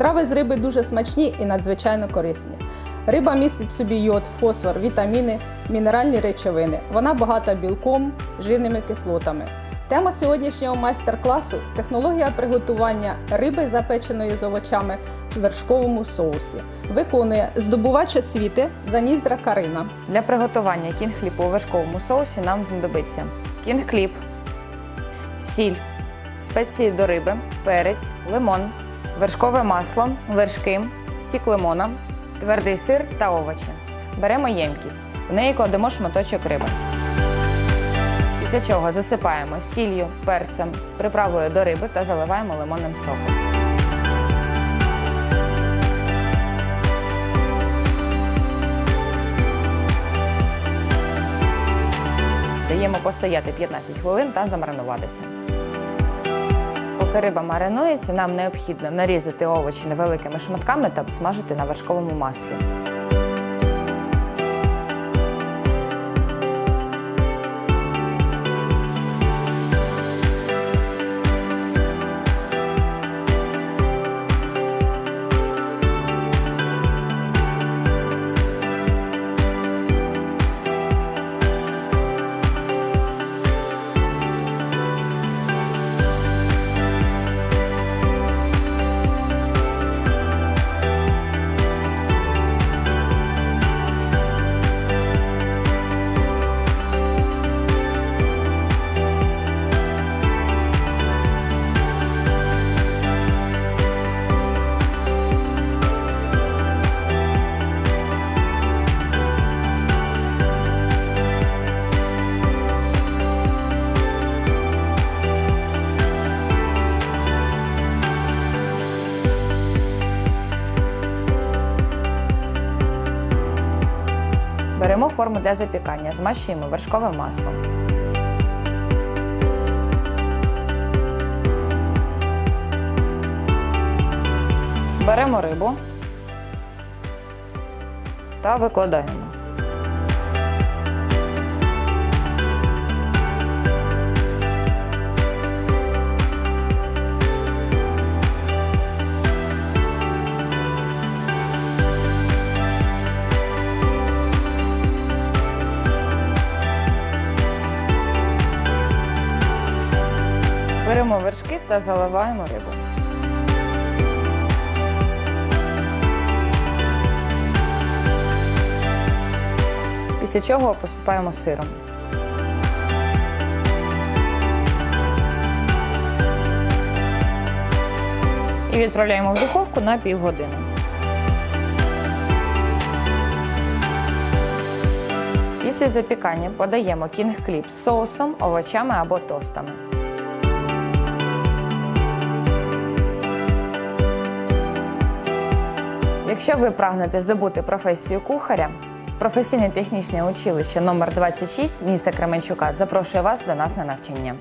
Страви з риби дуже смачні і надзвичайно корисні. Риба містить в собі йод, фосфор, вітаміни, мінеральні речовини. Вона багата білком, жирними кислотами. Тема сьогоднішнього майстер-класу технологія приготування риби, запеченої з овочами в вершковому соусі. Виконує здобувач освіти Заніздра Карина. Для приготування кінг-хлібу у вершковому соусі нам знадобиться кінг-хліб, сіль, спеції до риби, перець, лимон, вершкове масло, вершки, сік лимона, твердий сир та овочі. Беремо ємкість. В неї кладемо шматочок риби. Після чого засипаємо сіллю, перцем, приправою до риби та заливаємо лимонним соком. Даємо постояти 15 хвилин та замаринуватися. Поки риба маринується, нам необхідно нарізати овочі невеликими шматками та обсмажити на вершковому маслі. Беремо форму для запікання, змащуємо вершковим маслом. Беремо рибу та викладаємо. Беремо вершки та заливаємо рибу. Після чого посипаємо сиром. І відправляємо в духовку на півгодини. Після запікання подаємо кінг-хліб з соусом, овочами або тостами. Якщо ви прагнете здобути професію кухаря, професійне технічне училище номер 26 міста Кременчука запрошує вас до нас на навчання.